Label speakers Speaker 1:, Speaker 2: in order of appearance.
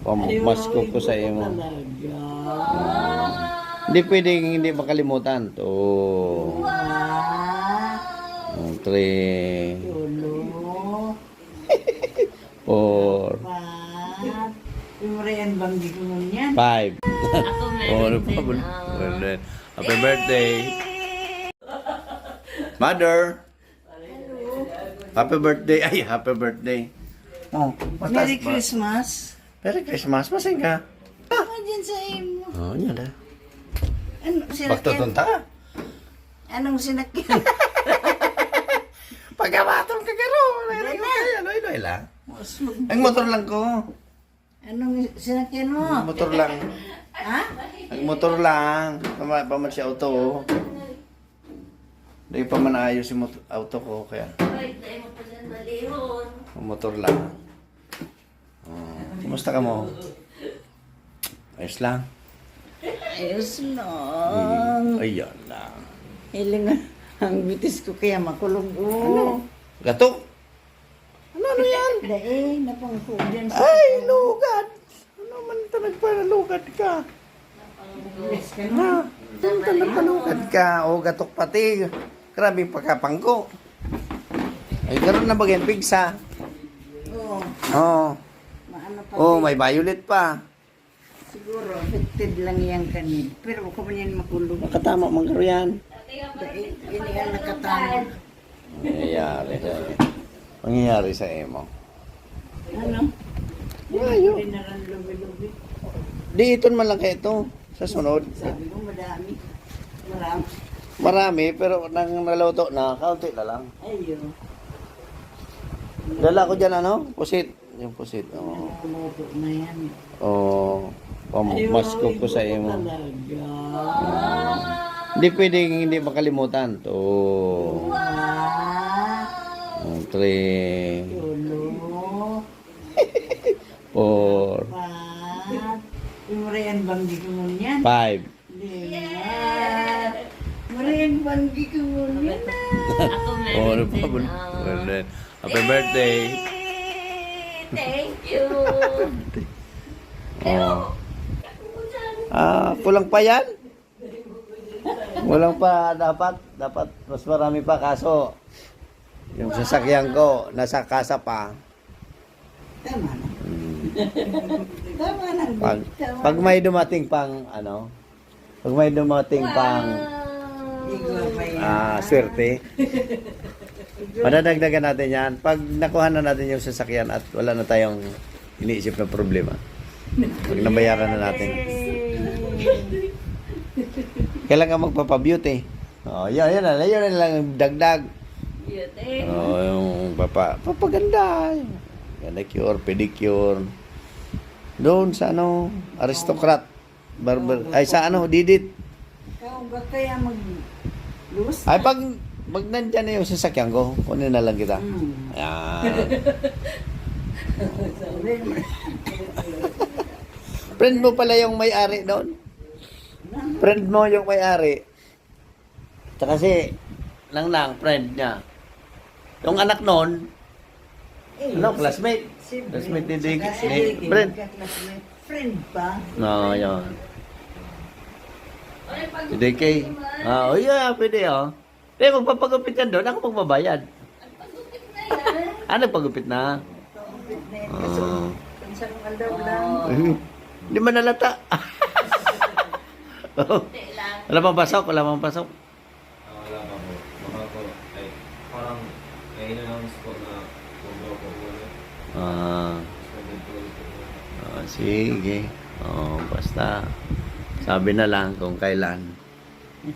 Speaker 1: Pamasko ko sa imo. Hindi pwedeng hindi makalimutan. To.
Speaker 2: Ah,
Speaker 1: Oh, Three. Four.
Speaker 2: Pat. Yung Ryan Banggi ko yan.
Speaker 1: Five.
Speaker 3: Ako
Speaker 1: Oh,
Speaker 3: meron din.
Speaker 1: Then, Happy birthday. Mother. Happy birthday. Ay, happy birthday. Oh,
Speaker 2: Merry
Speaker 1: ba?
Speaker 2: Christmas.
Speaker 1: Merry Christmas. Masing ka.
Speaker 2: Ano dyan sa imo?
Speaker 1: Oh, yan na.
Speaker 2: Ano sinakyan?
Speaker 1: Pagtutunta ka.
Speaker 2: Anong sinakyan?
Speaker 1: Pagkamatong ka garo. Meron ka kaya. Loy, loy lang.
Speaker 2: Mas mag-
Speaker 1: Ang motor lang ko.
Speaker 2: Anong sinakyan mo?
Speaker 1: Ang motor lang.
Speaker 2: Ha?
Speaker 1: Ang motor lang. Pama, paman si auto. Hindi pa man ayos yung mot- auto ko. Kaya
Speaker 3: Ay, tayo mo pa dyan malihon.
Speaker 1: ang motor lang. Kumusta ka mo? Ayos lang.
Speaker 2: Ayos lang.
Speaker 1: Ayan lang.
Speaker 2: Hiling ang bitis ko kaya makulong ko.
Speaker 1: Ano? Gato? Ano ano yan?
Speaker 2: Dae, napangko dyan sa...
Speaker 1: Ay, lugad. Ano man ito nagpalugad ka?
Speaker 2: Yes, ka na.
Speaker 1: Ito nagpalugad ka? O gatok pati. Grabe pagkapangko. Ay, karoon na bagay pigsa.
Speaker 2: Oo.
Speaker 1: Oo. Oh, may violet pa.
Speaker 2: Siguro, affected lang yan kanil. Pero ako pa niyan makulong.
Speaker 1: Makatama man karo yan.
Speaker 2: Ini ang nakatama.
Speaker 1: Nangyayari sa Mangyayari sa emo.
Speaker 2: Ano? Lubi-lubi.
Speaker 1: Di ito man lang kayo ito. Sa sunod.
Speaker 2: Sabi ko, madami. Marami.
Speaker 1: Marami, pero nang naluto na, kaunti na lang.
Speaker 2: Ayun.
Speaker 1: Dala ko dyan ano? Pusit. Yung pusit. Oo.
Speaker 2: Luto na yan.
Speaker 1: Oh, pamasko ko sa imo.
Speaker 2: Talaga.
Speaker 1: Hindi pwedeng hindi makalimutan. To. Oh, three.
Speaker 2: tulo.
Speaker 1: Four.
Speaker 2: Pat. Yung Ryan Banggi ko nun yan.
Speaker 1: Five.
Speaker 2: Lima. Marian Banggi ko nun yan.
Speaker 3: Ako
Speaker 1: Oh,
Speaker 3: meron
Speaker 1: then, happy birthday.
Speaker 3: Thank you.
Speaker 1: Oh. Ah, kulang pa yan? Kulang pa dapat. Dapat mas marami pa kaso. Yung sasakyan ko, nasa kasa pa.
Speaker 2: Tama na.
Speaker 1: Hmm.
Speaker 2: Tama na.
Speaker 1: Pag, pag may dumating pang, ano, pag may dumating pang ah, swerte, madadagdagan natin yan. Pag nakuha na natin yung sasakyan at wala na tayong iniisip na problema, pag nabayaran na natin. Kailangan magpapa-beauty. Oh, yan, na, yan na lang yung dagdag.
Speaker 3: Beauty.
Speaker 1: Oh, yung papa, papaganda. Manicure, pedicure. Doon sa ano, aristocrat. Barber, ay sa ano, didit.
Speaker 2: Ikaw ba kaya mag...
Speaker 1: Ay pag pag nandyan na yung sasakyan ko, kunin na lang kita.
Speaker 2: Hmm.
Speaker 1: Ayan. Friend mo pala yung may-ari doon. Friend mo yung may-ari. Tsaka si lang lang, friend niya. Yung anak noon,
Speaker 2: Eh,
Speaker 1: ano, classmate.
Speaker 2: si
Speaker 1: Classmate ni Dig.
Speaker 2: Saka si magka-classmate. Friend pa?
Speaker 1: No, yun. Si DK. Ah, oh, yeah, pwede oh. Eh, magpapagupit ka doon, ako magbabayad. Ah, nagpagupit na.
Speaker 2: Kapit na yan.
Speaker 1: Ah.
Speaker 2: isang alaw lang.
Speaker 1: Hindi man nalata. oh. Wala pang pasok, wala pang pasok.
Speaker 4: Ah, wala pa po. Baka po, ay, parang, na lang po na po ulit.
Speaker 1: Ah,
Speaker 4: po.
Speaker 1: ah, sige. Oh, basta sabi na lang kung kailan.